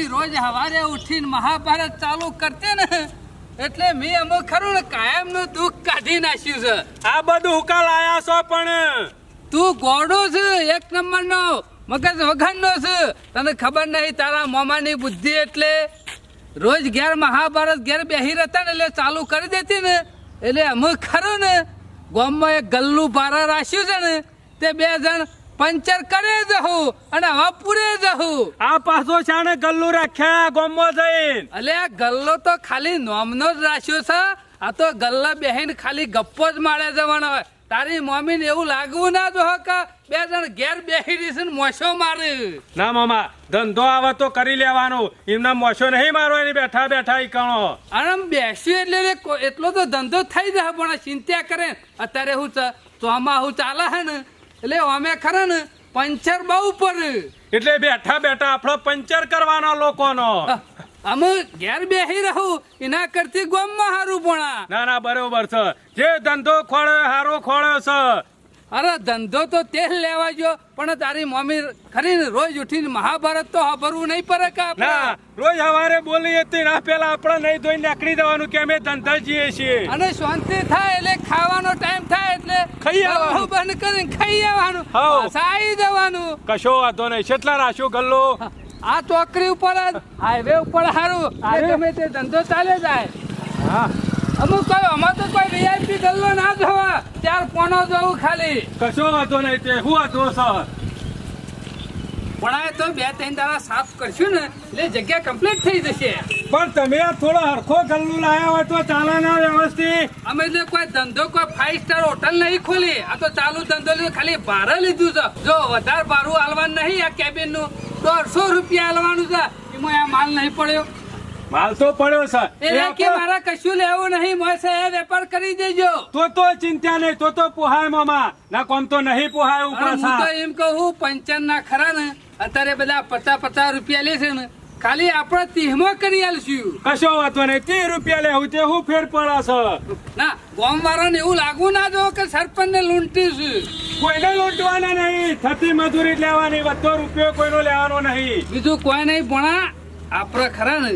Mummy રોજ સવારે ઉઠીને મહાભારત ચાલુ કરતી ને એટલે મેં અમુક ખરું ને કાયમનું દુઃખ કાઢી નાખ્યું છે. આ બધું ઉકાલ આયા છો પણ. તું ગોડો છે એક નંબરનો મગજ વગરનો છે. તને ખબર નહીં તારા મોમાની બુદ્ધિ એટલે? રોજ ઘેર મહાભારત ઘેર બેહી રહેતા ને એટલે ચાલુ કરી દેતી ને. એટલે અમુક ખરું ને ગામમાં એક ગલ્લું ભારા રાખ્યું છે ને તે બે જણ પંચર કરે જહું અને હવા પૂરે જહું આ પાછો છાણે ગલ્લો રાખ્યા ગોમો જઈને. અલે આ ગલ્લો તો ખાલી નોમનો જ રાખ્યો છે. આ તો ગલ્લા બેહીને ખાલી ગપ્પો જ મારે જવાનો હોય. તારી મમ્મીને એવું લાગવું ના જો કે બે જણ ઘેર બેહી રહીશે ને મોસો મારે. ના મામા ધંધો આવે તો કરી લેવાનો. એમના મોશો નહીં મારો એની બેઠા બેઠા કણો. અને બેસ્યું એટલે એટલો તો ધંધો થઈ જાય પણ ચિંતા કરે. અત્યારે હું ચોમાહું ચાલે હે ને એટલે અમે ખરા ને પંચર બહુ પડે એટલે બેઠા બેઠા આપણો પંચર કરવાનો લોકોનો. અમે ઘેર બેહી રહું એના કરતી ગોમમાં હારું ભણા. ના ના બરોબર છે. જે ધંધો ખોળ્યો હારો ખોળ્યો છે. અરે ધંધો તો તેલ લેવા જો પણ તારી મમ્મી ખરી રોજ ઉઠીને મહાભારત તો ભરવું નહીં પડે કે ના રોજ હવારે બોલી હતી ના પેલા આપણે નહીં ધોઈ નીકળી દેવાનું કે અમે ધંધા જઈએ છીએ. અને શાંતિ થાય એટલે ખાવાનો ટાઈમ થાય એટલે ખાઈ આવવાનું. બંધ કરીને ખાઈ આવવાનું. આવી જવાનું. કશો વાંધો નહીં. કેટલા રાશો ગલ્લો. આ ચોકરી ઉપર હાઈવે ઉપર સારું. ગમે તે ધંધો ચાલે જાય. હા. અમુક કોઈ અમાર તો કોઈ વીઆઈપી ગલ્લો ના જોવા ચાર પોનો જવું ખાલી. કશો વાંધો નહીં તે. હું વાંધો છે પણ તો બે ત્રણ દાડા સાફ કરશું ને એટલે જગ્યા કમ્પ્લીટ થઈ જશે. પણ તમે થોડો હરખો ગલ્લું લાયા હોય તો ચાલે ના વ્યવસ્થિત. અમે જે કોઈ ધંધો કોઈ ફાઈવ સ્ટાર હોટલ નહીં ખોલી. આ તો ચાલુ ધંધો લીધો ખાલી ભાડે લીધું છે. જો વધારે ભાડું આલવાનું નહીં આ કેબિનનું દોઢસો રૂપિયા આલવાનું છે. એમાં આ માલ નહીં પડ્યો. માલ તો પડ્યો છે. એ કે મારા કશું લેવું નહીં મળશે એ વેપાર કરી દેજો. તો તો ચિંતા નહીં તો તો પોહાય મામા ના કોમ તો નહીં પોહાય ઉપર હું તો એમ કહું પંચન ના ખરા ને અત્યારે બધા પચાસ પચાસ રૂપિયા લે છે ને ખાલી આપણે તીહમો કરી આલશું. કશો વાંધો નહીં ત્રીસ રૂપિયા લેવું તે હું ફેર પડે છો. ના ગોમ વાળાને એવું લાગવું ના જો કે સરપંચ ને લૂંટીશું કોઈને લૂંટવાના નહીં થતી મજૂરી લેવાની બધો રૂપિયો કોઈનો લેવાનો નહીં. બીજું કોઈ નહીં ભણા આપણે ખરા ને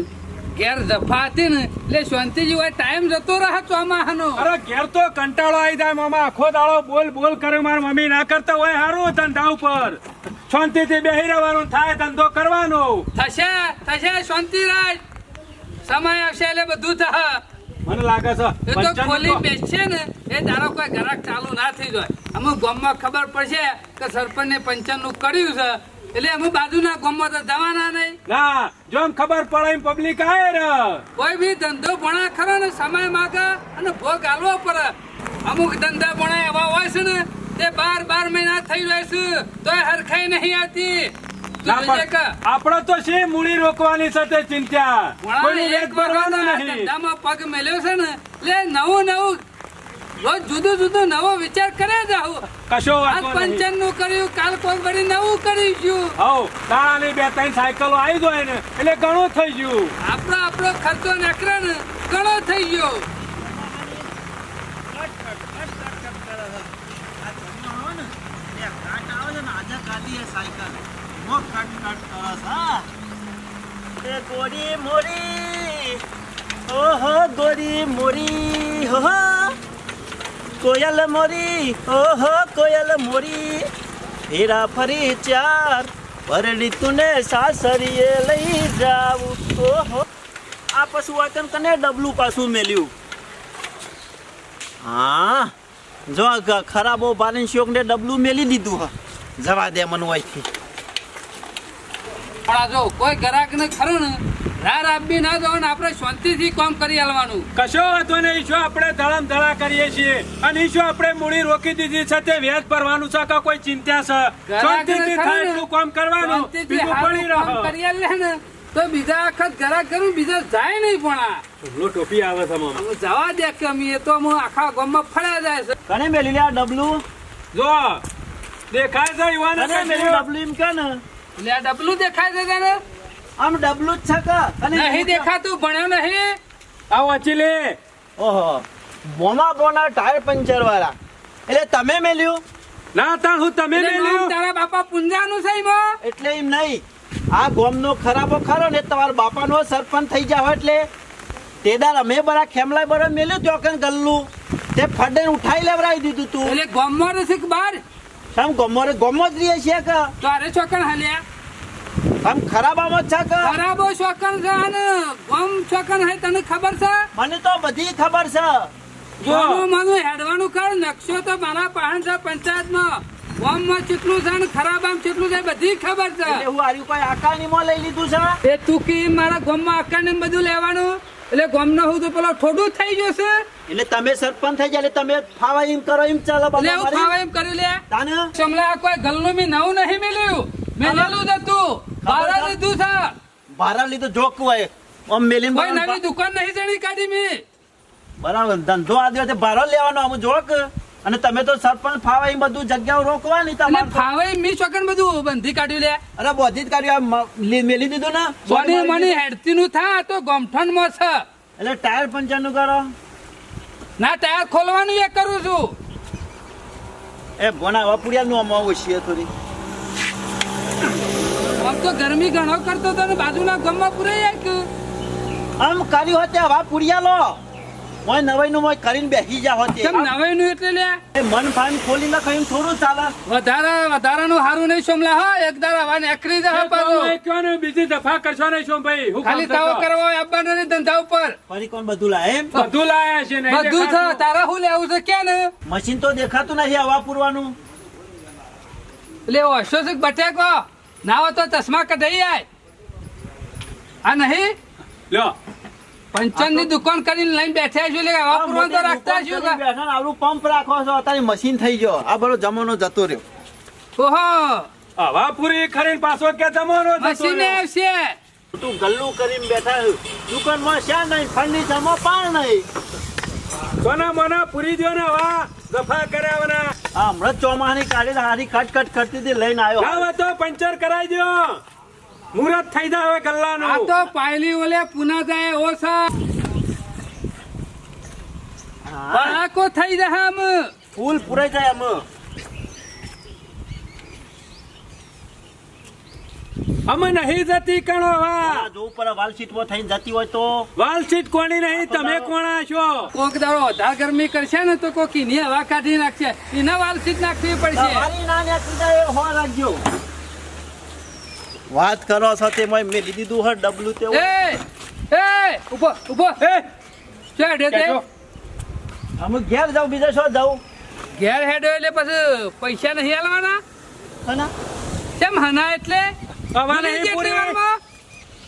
ઘેર જફાતી ને એટલે શાંતિજી હોય ટાઈમ જતો રહે ચોમાહાનો. અરે ઘેર તો કંટાળો આવી જાય મામા. આખો દાડો બોલ બોલ કરે માર મમ્મી ના કરતા હોય હારું ધંધા ઉપર. શાંતિથી બેહી રહેવાનું થાય ધંધો કરવાનો. થશે થશે શાંતિ રાજ. સમય આવશે એટલે બધું થશે. મને લાગે છે એ તો ખોલી બેસશે ને એ તારો કોઈ ગ્રાહક ચાલુ ના થઈ જાય. અમુક ગામમાં ખબર પડશે કે સરપંચને નું કર્યું છે એટલે અમે બાજુના ગામમાં તો જવાના નહીં. ના જો ખબર પડે એમ પબ્લિક આવે રે. કોઈ બી ધંધો ભણા ખરો ને સમય માગે અને ભોગ હાલવો પડે. અમુક ધંધા ભણા એવા હોય છે ને તે બાર બાર મહિના થઈ જાય છે તોય હરખાઈ નહીં આવતી. આપડે તો છે મૂડી રોકવાની છે તે ચિંતા? પગ મેલ્યો છે ને એટલે નવું નવું રોજ જુદું જુદું નવો વિચાર કરે છે કશો વાત પંચનનું કર્યું કાલ કોઈ વળી નવું કરીશું. હવ દાણાની બે ત્રણ સાયકલો આવી ગયો ને એટલે ઘણું થઈ ગયું. આપણો આપણો ખર્ચો નાખરે ને ઘણો થઈ ગયો. એ ગોરી મોરી ઓહો ગોરી મોરી હો. કોયલ મોરી, ઓહો, કોયલ મોરી. હેરા ફરી ચાર પરડી તુને સાસરીએ લઈ જાવું ઓહો. આ પશુ વાતન કને ડબલું પાછું મેલ્યું? હા, જો ખરાબો બારીન શોકને ડબલું મેલી દીધું હા. જવા દે મન પણ જો કોઈ ગ્રાહક ને ખરું ને રાર આપી ના દો ને આપણે શાંતિથી કામ કરી આલવાનું. કશો વાંધો નહીં શું આપણે ધડમ ધડા કરીએ છીએ. અને ઈશો આપણે મૂડી રોકી દીધી છે તે વ્યાજ ભરવાનું છે કે કોઈ ચિંતા છે? શાંતિથી થાય એટલું કામ કરવાનું. બીજું પડી રહો. કરી લે ને તો બીજા વખત ગ્રાહક કરું બીજા જાય નહીં પણ લો ટોપી આવે છે મામા. જવા દે એ તો હું આખા ગામમાં ફળ્યા જાય છે. કને મેલી લે ડબલું? જો દેખાય છે યુવાન કને મેલી ડબલું એમ કે ને? ડબલું દેખાય છે તને? આમ ડબલું જ છે કે? નહીં દેખાતું ભણ્યો નહીં. આ વાંચી લે ઓહો. બોમા બોના ટાયર પંચર વાળા. એટલે તમે મેલ્યું? ના તણ હું તમે મેલ્યું? તારા બાપા પુંજાનું છે ઈમો એટલે એમ નહીં. આ ગોમનો ખરાબો ખરો ને તમારા બાપાનો સરપંચ થઈ જાવ એટલે. તેદાર અમે બરા ખેમલાય બરા મેલ્યું તો કન ગલ્લું. તે ફડે ઉઠાઈ લેવરાઈ દીધું તું. એટલે ગોમમાં રસિક કે બહાર? આમ ગોમમાં રે ગમો જ રહીએ છીએ કે? તો અરે છોકન હાલ્યા. આમ ખરાબ આમ જ છે કે ખરાબો છોકન છે અને ગોમ છોકન હે તને ખબર છે? મને તો બધી ખબર છે. જો. માનું હેડવાનું કર નકશો તો મારા પાસે છે પંચાયતમાં. ગોમમાં કેટલું છે અને ખરાબ આમ કેટલું છે બધી ખબર છે. એટલે હું આર્યું કોઈ આકારણીમાં લઈ લીધું છે? એ તું કે મારા ગોમમાં આકાને બધું લેવાનું? એટલે ગોમનો હું તો પેલો થોડું થઈ જશે. એટલે તમે સરપંચ થઈ જાય તમે ફાવા એમ કરો એમ ચાલો. ખાવા એમ કરી લે. તાને? ચમલા કોઈ ગલ્લું મેં નવું નહીં મેલ્યું મેલેલું જ હતું. બાર લીધું છે. ભારા લીધું જોક હોય. આમ મેલીને નવી દુકાન નહીં જણી કાઢી મેં. બરાબર. ધંધો આ દિવસે ભારો લેવાનો આમ જોક. અને તમે તો સરપંચ ફાવા બધું જગ્યાઓ રોકવાની તમારે તો. ફાવે મી ચોકન બધું બંધી કાઢ્યું લે. અરે બધી જ કાઢ્યું. મ- મેલી દીધું ને? મની હેડતી નું થા તો ગમઠણમાં છે. એટલે ટાયર પંચરનું કરો. ના ટાયર ખોલવાનું એ કરું છું. એ ભોના વપુડિયા નું અમાવું છીએ થોડી. તો ગરમી ઘણો કરતો હતો ને બાજુના ગામમાં પુરાઈ એક આમ કર્યું હોતે હવા પૂરિયા લો મોય નવાઈ નું મોય કરીને બેસી જા હોતે કેમ નવાઈ નું એટલે લે? મન ફાન ખોલી ના એમ થોડું ચાલે. વધારે નું હારું નહીં સોમલા હા. એક દાડા હવા એકરી જા પાછો. તમે કયો ને બીજી દફા કરશો નહીં સોમ ભાઈ. હું ખાલી તાવ કરવો હોય ને નહીં ધંધા ઉપર. ફરી કોણ બધું લાય એમ? બધું લાયા છે ને બધું છે તારા શું લેવું છે? ક્યાં ને? મશીન તો દેખાતું નથી હવા પૂરવાનું. એટલે છે બટેકો? ના હોય તો ચશ્મા કઢાઈ આય. આ નહીં? લ્યો. પંચનની દુકાન કરીને લઈને બેઠા છો એટલે હવા તો રાખતા છો બેઠા આવડું પંપ રાખો છો અત્યારે મશીન થઈ ગયો. આ બધો જમાનો જતો રહ્યો. ઓહો. હવા પૂરી ખરીને પાછો કે જમાનો મશીને. આવશે. તું ગલ્લું કરીને બેઠા દુકાનમાં શા નહીં ફર્નિચરમાં પાણ નહીં. સોના મોના પૂરી દ્યો ને હવા દફા કરાવવાના. આ હમણાં ચોમાની કાઢી હારી કટ કટ કરતી હતી લઈને આવ્યો. હા તો પંચર કરાઈ દો મુહૂર્ત થઈ જાય હવે આ તો પાયલી ઓલે પુના જાય ઓછા હા, કો થઈ જાય આમ. ફૂલ પુરાઈ જાય આમ. અમે નહીં જતી કણો વા જો ઉપર વાલસીટ વો થઈને જતી હોય તો? વાલસીટ કોની કોણી નહીં તમે કોણા છો? કોક દાડો વધારે ગરમી કરશે ને તો કોકની હવા કાઢી નાખશે. એના વાલ સીટ નાખવી પડશે. મારી ના એ હો રાખજો. વાત કરો છો તે મેં લીધી દીધું હે ડબલું તે એ એ ઊભો ઊભો. એ! ચો હેડે તે અમે ઘેર જાઉં બીજા શો જાઉં? ઘેર હેડો એટલે પછી પૈસા નહીં આલવાના હના? કેમ હના એટલે?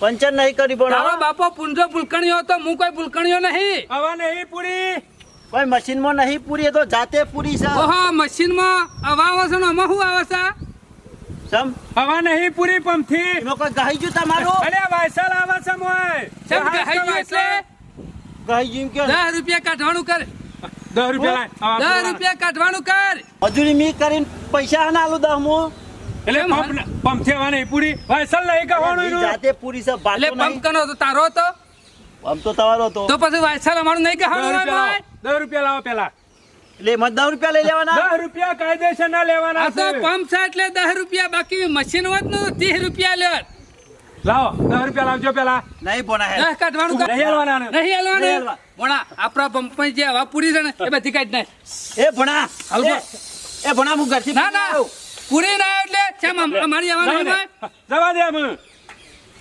પંચર નહીં કરી પણ તારો બાપો પુંજો ભૂલકણીઓ હતો હું કોઈ ભૂલકણીઓ નહીં. હવા નહીં પૂરી. કોઈ મશીનમાં નહીં પૂરી તો જાતે પૂરી છે. ઓહો મશીનમાં હવા આવે છે ને આમાં શું આવે છે? સમ હવા નહીં પૂરી એમાં કોઈ ગહાઈ ગયું તમારું? અરે વાયસલ આવે છે મોય. સમ કે હાઈ ગયું એટલે? ગહાઈ ગયું કે? 10 રૂપિયા કાઢવાનું કર. દસ રૂપિયા લાય. હવા દસ પૂરા. રૂપિયા કાઢવાનું કર. મજૂરી મી કરીને પૈસા ના આલું દહ હું એટલે પંપ પંપ હવા પૂરી ભાઈ નહીં એક એનું. જાતે પૂરી છે એટલે પંપ કનો તો તારો હતો પંપ તો તમારો તો. તો પછી વાયસલ અમારું નહીં દસ કહેવાનું રૂપિયા હોય લાવો. રૂપિયા લાવો પેલા. એટલે મત 10 રૂપિયા લઈ લેવાના? 10 રૂપિયા કાયદેસર ના લેવાના આ તો પંપ છે એટલે 10 રૂપિયા બાકી મશીન હોત ને ત્રીસ રૂપિયા લે લાવો દસ રૂપિયા લાવજો પેલા. નહીં બોના હે દસ કાઢવાનું. નહીં હાલવાના. નહીં નહીં હાલવાનું? હાલવા. ભણા આપણા પંપ જે હવા પૂરી છે ને એ બધી કાઢ નાખ. એ ભણા હાલ એ- એ ભણા હું ઘરથી ના ના. પૂરી ના એટલે કેમ અમ- અમારી હવા જવા દે. હોય? જવા દે અમે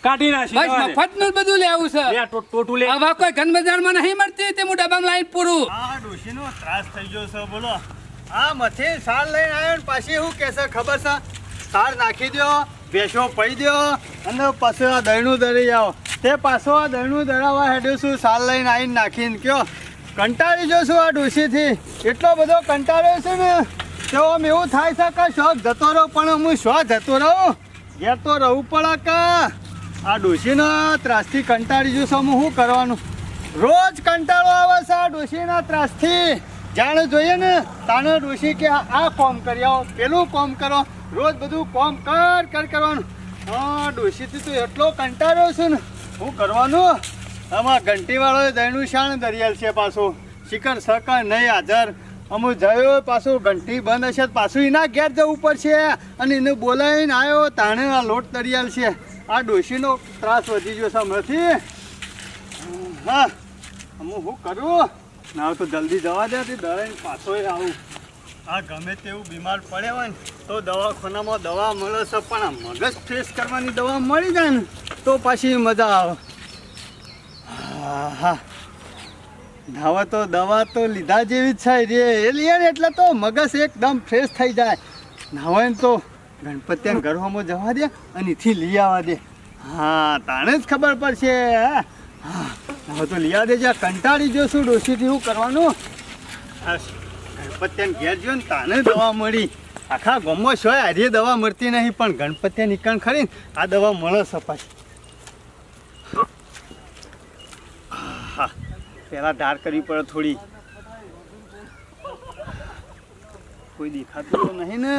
કાઢી નાખી બસ મફતનું બધું લેવું છે. લે, ટોટું લે. હવા કોઈ ઘન બજારમાં નહીં મળતી તે હું ડબ્બામાં લાઈન પૂરું. આ ડોશીનો ત્રાસ થઈ ગયો છે બોલો. આ મથી સાર લઈને આવ્યો ને પાછી શું કહેશે ખબર છે? સાર નાખી દો ભેંસો પડી દો અને પાછું આ દહીણું દરી આવો. તે પાછો આ દહીણું દરાવા હેડ્યું છું સાર લઈને આવીને નાખીને કયો. કંટાળી જો છું આ ડોશીથી. એટલો બધો કંટાળ્યો છે ને. તો આમ થાય છે કે શોખ જતો રહો, પણ હું શો જતો રહું? ઘેર તો રહું પડે કે? આ ડોશીના ત્રાસથી કંટાળી જઉં હું શું કરવાનું? રોજ કંટાળો આવે છે આ ડોશીના ત્રાસથી. જાણે જોઈએ ને, તાને ડોશી કે આ કોમ કરી આવો, પેલું કોમ કરો, રોજ બધું કોમ કર કર કરવાનું. હા, ડોશીથી તો એટલો કંટાળ્યો છું ને. શું કરવાનું? આમાં ઘંટીવાળો દયનું શાણ દરિયાલ છે પાછો. શિખર સકર નહીં, હાજર. અમુ જયો, પાછું ઘંટી બંધ હશે, પાછું એના ઘેર જવું પડશે. અને એને બોલાવીને આવ્યો તાણે લોટ તરિયાલ છે. આ ડોશીનો ત્રાસ વધી ગયો છે હમણાંથી. હા, અમુ શું કરું? ના તો જલ્દી જવા દે દરાઈને પાછો આવું. આ ગમે તેવું બીમાર પડે હોય ને, તો દવાખાનામાં દવા મળે છે, પણ આ મગજ ફ્રેશ કરવાની દવા મળી જાય ને, તો પાછી મજા આવે. હા હા હવે તો દવા તો લીધા જેવી જ છે રે. એ લઈએ એટલે તો મગજ એકદમ ફ્રેશ થઈ જાય. નાવાય તો ગણપતિને ઘરમાં જવા દે અને એથી લઈ આવવા દે. હા, તાણે જ ખબર પડશે, હા? હવે તો લઈ આવવા દે જ્યાં કંટાળી જોશું ડોસીથી શું કરવાનું? ગણપતિને ઘેર જો ને તાને દવા મળી. આખા ગમો છો આજે દવા મળતી નહીં, પણ ગણપતિ નીકળ ખરી આ દવા મળે સપાટી હા પેલા ધાર કરવી પડે થોડી. કોઈ દેખાતું તો નહીં ને.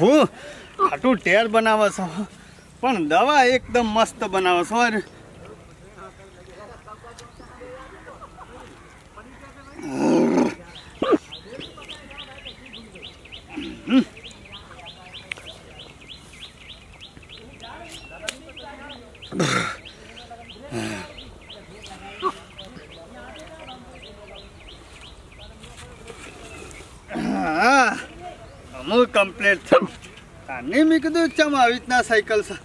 હું ખાટું ટેર બનાવે છો. પણ દવા એકદમ મસ્ત બનાવે છે યાર. હા અમુક કમ્પ્લીટ થયું તાને મેં કીધું ચમ આવી રીતના સાયકલ છે.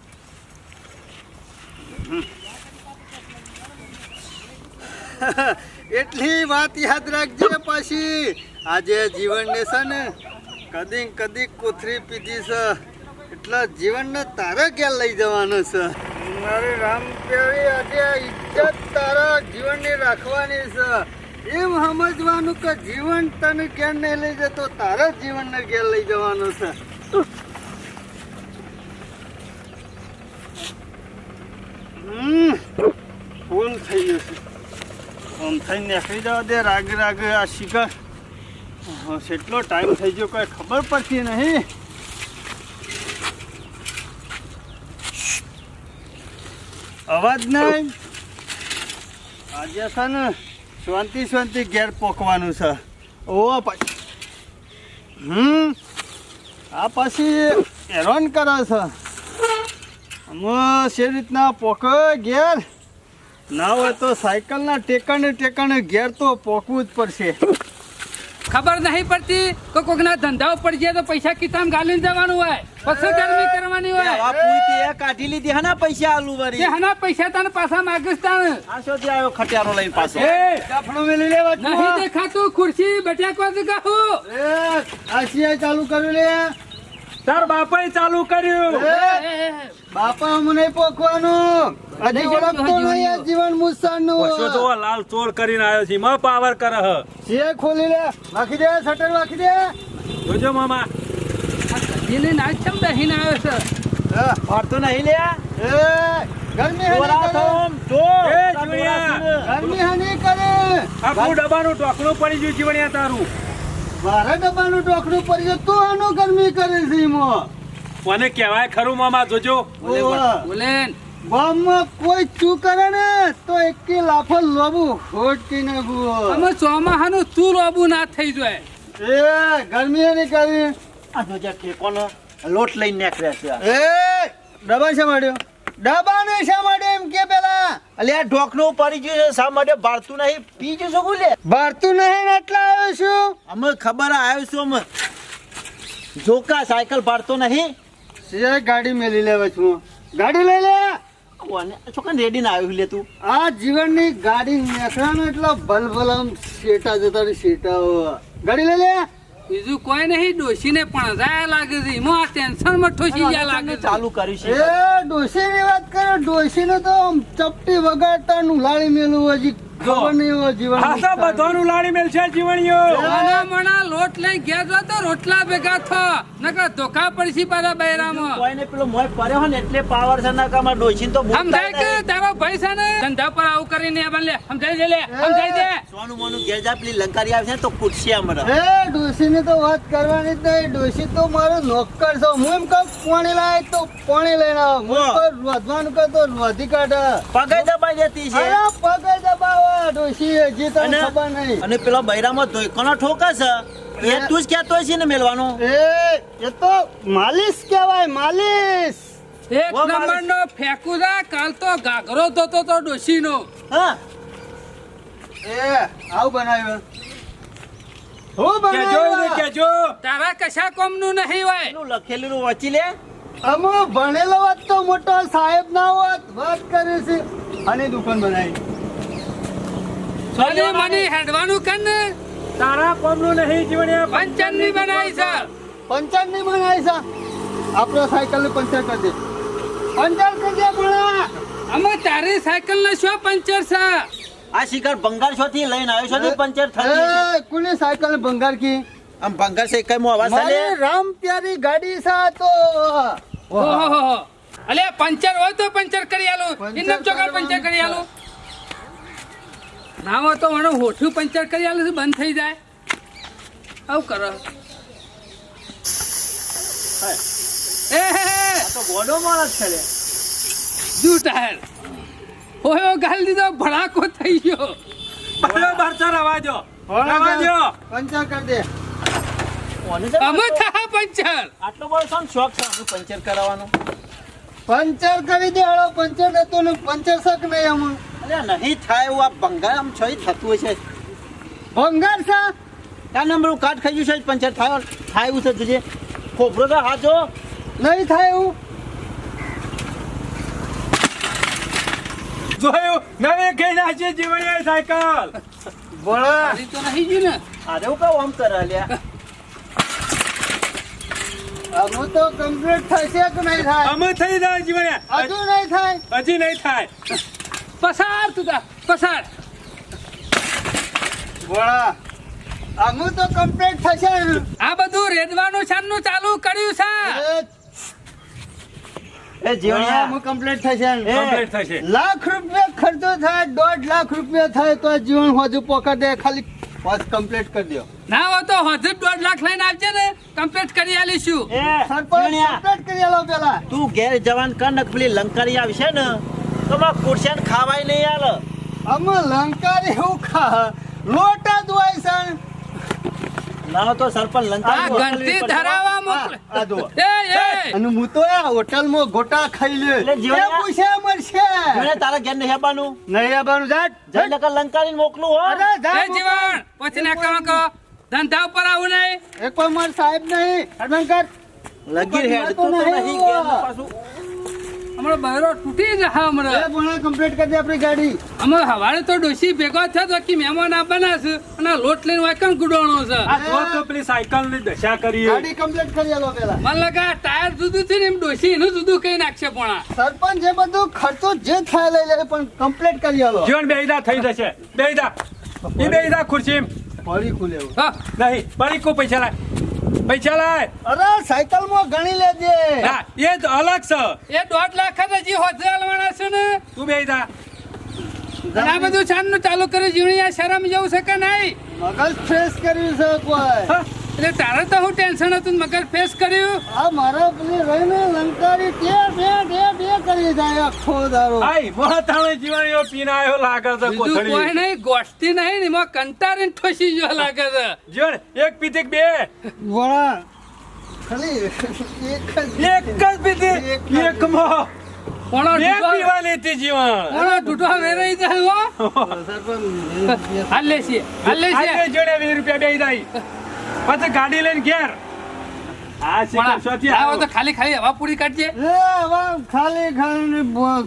એટલી વાત યાદ રાખજે પાછી. આજે જીવનને છે ને કદી કદી કોથરી પીધી છે. એટલે જીવનને તારે ક્યાં લઈ જવાનો છે. મારે રામ પ્યારી આજે ઈજ્જત ઇજ્જત તારા જીવનની રાખવાની છે. એમ સમજવાનું કે જીવન તને ક્યાં નહીં લઈ જતો, તારા જીવનને ઘેર લઈ જવાનું છે. ફૂલ થઈ ગયું છે. આમ થઈને નીકળી જવા દે, રાગે રાગે આ શિખર કેટલો ટાઈમ થઈ ગયો, કઈ ખબર પડતી નહીં. અવાજ નહીં. આજે છે ને શાંતિ શાંતિ, ઘેર પોકવાનું છે. ઓ પછી હમ. આ પછી હેરાન કરે છે. અમે સે રીતના પોકે ઘેર. ના હોય તો સાયકલના ટેકાને ટેકાને ઘેર તો પોકવું જ પડશે. ખબર નહીં પડતી કે કોકના ધંધા ઉપર જઈએ તો પૈસા કિતામ ગાલીને જવાનું હોય. પછી ગરમી કરવાની હોય. આ પૂરી તે કાઢી લીધી હના પૈસા આલુ તે વરી હના પૈસા તને પાછા માગીશ તાણ. આ શોથી આવ્યો ખટિયારો લઈને પાછો. એ. મેલી લેવા નહીં દેખાતું ખુરશી બટ્યા કોણ કહું એ આ ચાલુ કર્યું લે. તાર બાપાએ ચાલુ કર્યું. બાપા અમને પોકવાનું જીવન મુસ્તાનનું પશુ તો લાલ ચોર કરીને આવ્યો છે. માં પાવર કરે હ. સીએ ખોલી લે વાખી દે શટર વાખી દે. જોજો મામા. એને ના ચમ દહીને આવ્યો છે? હા. ફરતો નહીં લે. એ ગરમી હાની કરે. ચોર. એ જીવણિયા. ગરમી હાની કરે. આખું ડબ્બાનું ઢોકણું પડી ગયું જીવણિયા તારું. મારા ડબ્બાનું ટોકરું પડી ગયું તું આનું ગરમી કરે છે મો મને કહેવાય ખરું મામા જોજો. ઓવા. ગામમાં કોઈ ચૂ કરે ને તો એકી લાફો લોબું ખોટકી નાખું અમે ચોમાહાનું તું લોબુ ના થઈ જાય. એ ગરમી કરી? આ જોજે ઠેકોનો લોટ લઈને નીકળ્યા છે એ ડબા શા માડ્યો ડબ્બાને શા માટે એમ કે પેલા? અલે આ પડી ગયું છે શા માટે બાળતું નહીં? પી જશો લે? ભારતું નહીં ને એટલા આવ્યો છું. અમે ખબર આવ્યો છું અમે જોકા સાયકલ પાડતો નહીં? ગાડી મેલી લેવા છું. ગાડી લઈ લે. ઓને છોકરા રેડી ના આવ્યું લે તું? આ જીવનની ગાડી નીકળાનો એટલો ભલભલમ શેટા જતા રહી શેટા ગાડી લઈ લે. બીજું કોઈ નહીં ડોશીને પણ જાય લાગે છે. એમાં આ ટેન્શનમાં ઠોસી ગયા લાગે ચાલુ કર્યું એ છે ડોશીની વાત કરો ડોશીને તો ચપટી વગાડતા નુલાળી મેલું હજી બધાનું મેલ છે જીવણીઓ મણા મણા લોટ લઈ ઘેર જો તો રોટલા ભેગા થો. નકર ધોકા પડશી પાછા બૈરામાં. કોઈને પેલો મોય પડ્યો ને એટલે પાવર છે ના કામ ડોશીને તો સમજાય કે તારો ભાઈ છે ને? ધંધા પર આવું કરીને આ લે સમજાય છે લે? સમજાય છે? સોનું મોનું ઘેર જા પેલી લંકારી આવશે તો કુટશે હમણાં એ ડોશીની તો વાત કરવાની જ નહીં. ડોશી તો મારો નોકર છે. હું એમ કહું પાણી લાય તો પાણી લઈને આવ. હું. તો વધવાનું કહું તો વધી કાઢે. પગે દબાઈ દેતી છે. અરે પગે દબાવા. હજી તો અને- ખબર નહીં. અને પેલો બૈરામાં ધોઈકોનો ઠોકા છે? એ તું જ કહેતો છે ને મેલવાનો? એ એ તો માલિશ કહેવાય માલિશ. એક નંબર નો ફેકુદા કાલ તો ગાઘરો ધોતો તો ડોશી નો હા. એ આવું બનાવ્યું. હું બનાવ્યું? કેજો તારા કશા કોમનું નહીં હોય? નું લખેલું વાંચી લે. અમો ભણેલો હોત તો મોટો સાહેબ ના હોત. વાત કરે છે. અને દુકાન બનાવી. સોની મની હેડવાનું કન. તારા કોમનું નહીં જીવણીયા પંચરની બનાવી છે પંચર નહીં બનાવી છે આપણો સાયકલ ને પંચર કરી દે. પંચર કરી દે ભણા અમે તારી સાયકલ ને શું પંચર છે? આ શિકાર ભંગાર છોથી લઈને આવ્યો છો ને પંચર થઈ છે. એ કોની સાયકલ ને કી? આમ ભંગાર છે કઈ મો અવાજ સાલે રામ પ્યારી ગાડી છે તો. ઓહો અલે પંચર હોય તો પંચર કરી આલું. ઇન્દમ ચોકર પંચર કરી આલું. ના હોય તો મને હોઠું પંચર કરી આલે છે બંધ થઈ જાય. આવું કરો. એ હે, હે, આ તો ગોડો માણસ છે લે. જુ ટાયર હોયો ગાલ દીધો ભડાકો થઈ ગયો. બરોબર છે અવાજો દો પંચર કરી દે. અમે થા પંચર. આટલો બધો શોખ છે પંચર કરાવવાનું? પંચર કરી દે હળો પંચર હતું ને પંચર શક નહીં આમ. અરે નહીં થાય એવું આ ભંગાર આમ છોઈ થતું છે ભંગાર છે આ નંબર કાટ ખાઈ ગયું છે પંચર થાય થાય એવું છે તુજે ખોબરો તો હાજો નહીં થાય એવું. જોયું? નવે કઈ નાખી જીવણી સાયકલ. બોલા તો નહીં ગયું ને. અરે હું કહું આમ કરે અલ્યા હવે તો કમ્પ્લીટ થશે કે નહીં થાય? અમે થઈ જાય જીવન હજુ નહીં થાય? હજી નહીં થાય. પસાર તું પસાર. ભણા અમે તો કમ્પ્લીટ થશે આ બધું રેડવાનું છાનનું ચાલુ કર્યું છે. એ જીવણિયા અમે કમ્પ્લીટ થશે કમ્પ્લીટ થશે. લાખ રૂપિયા ખર્ચો થાય દોઢ લાખ રૂપિયા થાય તો જીવન હજુ પોકટ ખાલી બસ કમ્પ્લીટ કરી દો ના હો તો હજુ દોઢ લાખ લઈને આવજે ને કમ્પ્લીટ કરી આલીશું. એ સરપંચ કમ્પ્લીટ કરી આલો પેલા. તું ઘેર જવાન કર ને પેલી લંકારી આવશે ને તો માં કુરશિયા ને ખાવાય નહીં આલ અમે લંકારી એવું ખા લોટા જ હોય ના તો સરપંચ આ ગંતી ધરાવા મોકલે. આ. એ એ. અને હું તો આ હોટલમાં ગોટા ખાઈ લે. એટલે જીવન એ પૂછે મરશે જીવણિયા તારા ઘેર નહીં હેબાનું નહીં આવવાનું જાટ જઈ નકર લંકારી મોકલું હો. અરે જા જીવન પછી ના કામ કો ધંધા ઉપર આવું નહીં. એક કોઈ માર સાહેબ નહીં. હરમન કર લગીર હેડ તો નહીં કે પાછું. હમણાં બહેરો તૂટી જશે એ હમણાં. ભણા કમ્પ્લીટ કરી દે આપણી ગાડી. અમારે હવારે તો ડોસી ભેગો થયો તો કે મહેમાન આપવાના છે. અને આ લોટ લઈને વાયકણ ગુડવાનો છે? આ તો તો પેલી સાયકલની દશા કરી ગાડી કમ્પ્લીટ કરી લો પેલા મને લાગે ટાયર જુદું છે ને એમ ડોસી એનું જુદું કઈ નાખશે પણ. સરપંચ જે બધું ખર્ચો જે થાય લઈ લે પણ કમ્પ્લીટ કરી લો જીવન બેઈદા થઈ જશે. બેઈદા એ બેઈદા ખુરશી ફરી ખુલે એવું. હા. નહીં બળી કો પૈસા લાય. પૈસા લાય અરે સાયકલમાં ગણી લેજે. હા એ જ અલગ છે. એ દોઢ લાખ જ હજી હોજે આલવાના છે ને. તું બે અને આ બધું છાનનું ચાલુ કર્યું જીવણી આ શરમ જેવું છે કે નહીં? મગજ ફ્રેશ કર્યું છે કોઈ. હા, એટલે તારે તો હું ટેન્શન હતું મગર મગજ ફેસ કર્યું? આ મારા પેલી રહીને લંકારી તે બે બે બે કરી જાય આખો દારો આઈ મોડા તાણે જીવણીઓ પીને આવ્યો લાગે છે બીજું કોઈ કોથળી નહીં ગોષ્ટી નહીં ને એમાં કંટાળીને ઠોસી જો લાગે છે. જીવન એક પીતી બે. વણા ખાલી એક જ એક જ પીતી એક માં કોણો પીવા લેતી જીવન કોણો ઢૂંઢો વેરાઈ જાય હો? સરપંચ હાલ લેશે હાલ લેશે. જોડે વીસ રૂપિયા બે દાઈ પછી ગાડી લઈને ઘેર. આ શિકાર પણ શોથી આવો આવ્યો. તો ખાલી ખાલી હવા પૂરી કાઢજે. ખાલી ખાલી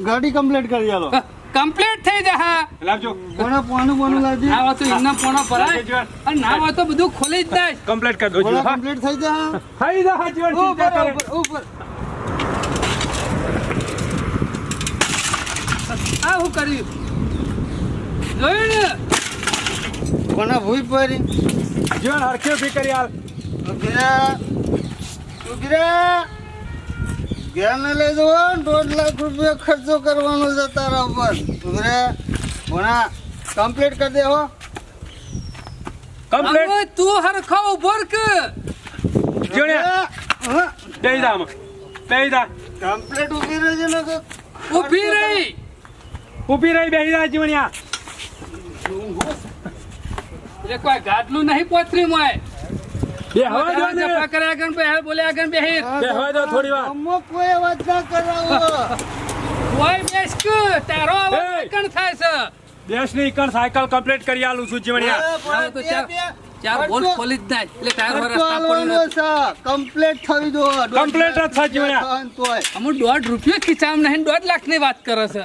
ગાડી કમ્પ્લીટ કરી આલો. કમ્પ્લીટ થઈ જા લાવજો. કોને પોનું પોનું લાવજે. આવો તો એમના પોણો ભરાય. અને ના હોય બધું ખોલી જ કમ્પ્લીટ કરી કમ્પ્લીટ થઈ જા ખાઈ જા જીવન ઉપર ઉપર ઉપર. આ હું કર્યું? જોયું ને? કોને ભૂઈ પડી. જીવન હરખી ઊભી કરી હાલ. ઊભી ઊભી ઘેરને લઈ જવો દોઢ લાખ રૂપિયા ખર્ચો કરવાનો છે તારા ઉપર. ઉભરે ભણા કમ્પ્લીટ કરી દેવો હો. કમ્પ્લીટ તું હરખો ઊભો જોણ્યા કે જીવણ્યા દઈ દા. દઈ દા. કમ્પ્લીટ ઊભી રહી ને તો. રહી. ઊભી રહી બેહી દા જીવણ્યા. કોઈ ગાડલું નહીં પોતરી મોય બે હવા દો ને થોડી વાર. કોઈ ના કરાવો. કોઈ તારો અવાજ કણ થાય છે. સાયકલ કમ્પ્લીટ કરી આલું છું જીવણ્યા. હવે તો ચાર ચાર બોલ ખોલી જ નાખ. એટલે ટાયર પર રસ્તા પડી છે કમ્પ્લીટ થઈ દો Complete જ. છે જીવણ્યા. દોઢ રૂપિયો ખીચામ નહીં દોઢ લાખની વાત કરે છે.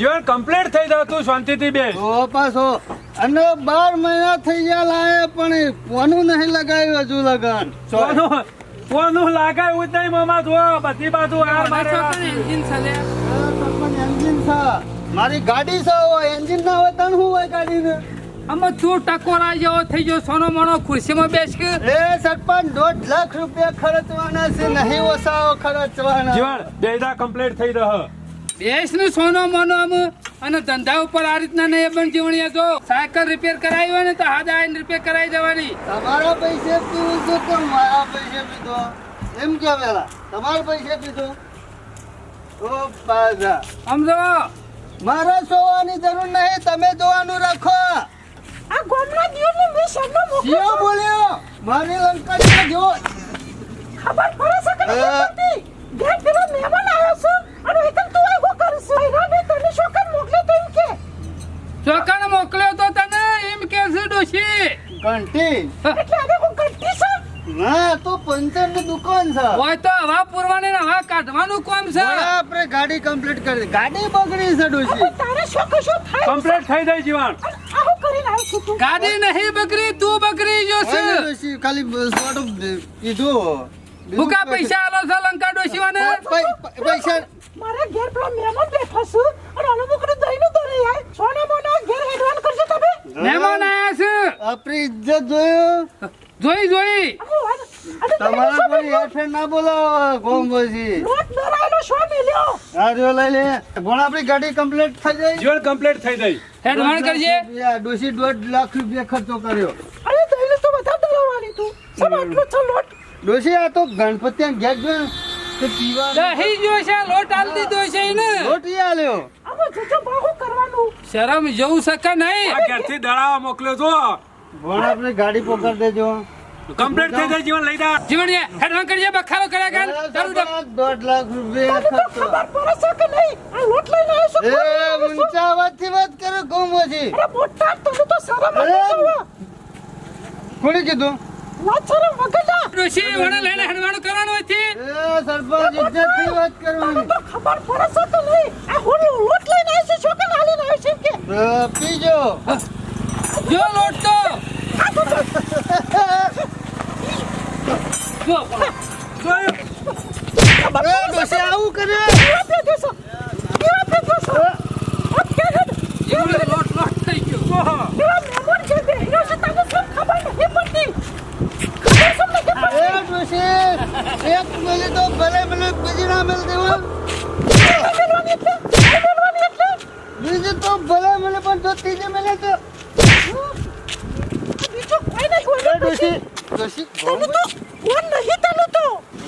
જીવન કમ્પ્લીટ થઈ જાવ તું શાંતિથી બે ઓ પાછો અને બાર મહિના થઈ ગયા લાયે પણ કોનું નહીં લગાવ્યું હજુ લગન. કોનું કોનું લાગે એવું જ નહીં મામા જો બધી બાજુ આ મારે એન્જિન ચાલે એન્જિન છે મારી ગાડી છે એન્જિન ના હોય તને શું હોય ગાડીને? આમાં તું ટકોરા જેવો થઈ ગયો સોનો મોનો ખુરશીમાં બેસ કે? એ સરપંચ દોઢ લાખ રૂપિયા ખર્ચવાના છે નહીં ઓછાઓ ખર્ચવાના. જીવન બેદા કમ્પ્લીટ થઈ રહ્યો બેસ ને સોનો મોનો આમ અને ધંધા ઉપર આ રીતના નહીં પણ જીવણીએ જો સાયકલ રિપેર કરાવી હોય ને તો હાદા આવીને રિપેર કરાવી દેવાની. તમારા પૈસે પીવું છું તો મારા પૈસે પીધો. એમ કે પેલા તમારા પૈસે પીધો? ઓ બાજા. સમજો. મારે જોવાની જરૂર નહીં તમે જોવાનું રાખો. આ ગોમનો દિયોને મે શરનો મોકલ્યો બોલ્યો મારી લંકા જો ખબર પડે છે કે નહીં પડતી? ઘેર પેલો મહેમાન આવ્યો છે અને એકમ તું આ હો કરશે ભાઈરાને તને શોકન મોકલે તો એમ કે ચોકાને મોકલ્યો તો તને એમ કે છે ડોશી. ઘંટી એટલે હવે હું ગંટી છે? ના તો પંચરની દુકાન છે. હોય તો હવા પૂરવાની ને હવા કાઢવાનું કામ છે. આપણે ગાડી કમ્પ્લીટ કરી ગાડી બગડી છે ડોશી. તારે શું કશું થાય કમ્પ્લીટ થઈ જાય જીવાણ કરીને છું ગાડી નહીં બગડી તું બગડી જો છે ડોશી ખાલી સોટો કીધું. ભૂકા પૈસા આલો છે લંકા ડોશીઓને? પૈ- પૈ- પૈસા મારા ઘેર પેલો મહેમાન બેઠો છે અને અનુમુકને દહીંનું દરે યાર સોના મોના ઘેર હેડવાન કરજો તમે મહેમાન આયા છે આપણી ઇજ્જત જોયો જોઈ જોઈ. આવું તમારા કોઈ કર્યું? ના બોલાવો ગોમ પછી લોટ જો લઈ લે. ગોણ આપણી ગાડી કમ્પ્લીટ થઈ જાય જીવન કમ્પ્લીટ થઈ ગઈ. હેડવાણ કરજે. રૂપિયા, ડોશી દોઢ લાખ રૂપિયા ખર્ચો કર્યો. અરે દહીંનું તો વધારે દરાવવાની તું. સમ આટલો છે લોટ. દોશી આ તો ગણપતિ ઘેર જો તો પીવા દહી જો છે લોટ આલ દીધો છે ને ઈ આલ્યો. આમાં જજો બાહુ કરવાનું. શરમ જવું શકે નહીં. આ ઘેરથી દળાવા મોકલ્યો છો પણ આપણે ગાડી પોકાર દેજો. કમ્પ્લીટ થઈ જાય જીવન લઈ જા. જીવણીએ હેડવાણ કરજે બખારો કર્યા કર. તારું ડબ- સરપંચ, લાખ રૂપિયા તો ખર્ચો. ખબર પડે છે કે નહીં? આ લોટ લઈને આવ્યો છું એ. ઊંચા અવાજથી વાત કરો ગોમ પછી અરે મોટા તને તો સારા અરે. છો. છે કોણે કીધું? લાજ વગલા ઋષિ વડે લઈને હેડવાણ કરવાનું હતી એ સરપંચ ઇજ્જતથી વાત કરવાની તો ખબર પડે છે કે નહીં. આ હું લોટ લઈને આવ્યો છું શું કે હાલીને આવ્યો છે કે. પીજો. જો લોટ તો જો જોયું? એ આવું કરે આપે કેવા પે દેશો આ કે હેડ લોટ લોટ થઈ ગયો ઓહો. પેલા મહેમાન છે છે તને શું ખબર નથી પડતી ખબર ડોશી એક મિનિટ તો ભલે મિનિટ બીજી ના મિલ દેવા બીજી તો ભલે મિલે પણ જો ત્રીજી મિલે તો કશી તને તો તને તો.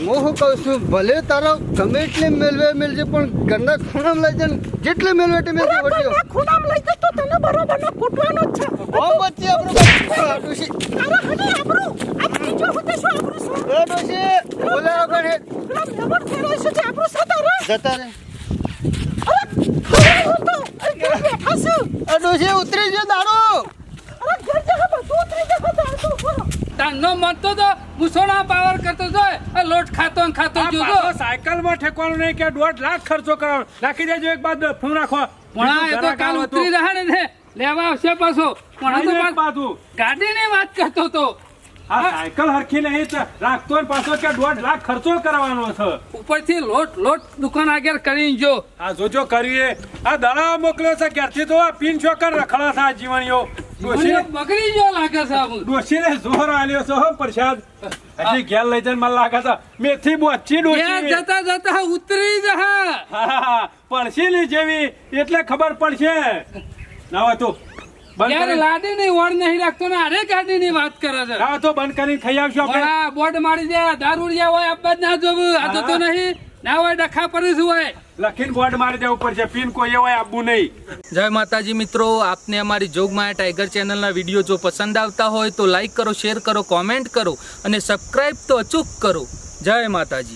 હું શું કહું છું ભલે તારા ગમે એટલે મેળવે મેળજે પણ ઘરના ખૂણામ લઈ જન જેટલે મેળવે તે મેળજે વટ્યો ખૂણામ લઈ જતો તને બરોબર નો કૂટવાનો છે. ઓ બચ્ચી આપણો ડોશી તારા હની આપણો. આપણી જો હોતે અરે હું તો અરે હસુ ઉતરી જો દાડો. અરે ઘર મુસોણા પાવર કરતો તો લોટ ખાતો ને ખાતો જોજો પાછો સાયકલમાં ઠેકવાનું નહીં કે દોઢ લાખ ખર્ચો કરવાનો રાખી દેજો એક બાદ ફોન રાખો પણ એ તો કાલ ઉતરી રહ્યા ને લેવા આવશે પાછો. પણ તો પાછો. ગાડીની વાત કરતો તો. આ સાયકલ હરખી નહીં તો રાખતો ને પાછો કે દોઢ લાખ ખર્ચો કરવાનો છે. ઉપરથી લોટ લોટ દુકાન આગળ કરીને જો. આ જોજો કરીએ. આ દળાવ મોકલ્યો છે ક્યારથી તો આ પિન ચોકર રખડા છે આ જીવણીઓ. બગડી ગયો લાગે છે ડોશીને જોર આલ્યો છે પ્રસાદ. હજી ઘેર લઈ જઈને મને લાગે છે મેથી બોચી ડોશી. જતા જતા ઉતરી જા પડશે ને જેવી એટલે ખબર પડશે. ના તો યાર લાડી ની વડ નહીં રાખતો ને અરે ગાડી ની વાત કરે છે. હા તો બંધ કરીને ખાઈ આવશું આપણે. બોર્ડ મારી દે દારૂડિયા હોય આપવા જ ના જોવું. આ તો તો નહીં. ના હોય ડખા પડીશ હોય. લખીને બોર્ડ મારી દેવું પડશે પિન કોઈ એવાય આપવું નહીં. જય માતાજી મિત્રો, આપને અમારી જોગમાયા ટાઈગર ચેનલના વીડિયો જો પસંદ આવતા હોય તો લાઈક કરો, શેર કરો, કોમેન્ટ કરો અને સબસ્ક્રાઈબ તો અચૂક કરો. જય માતાજી.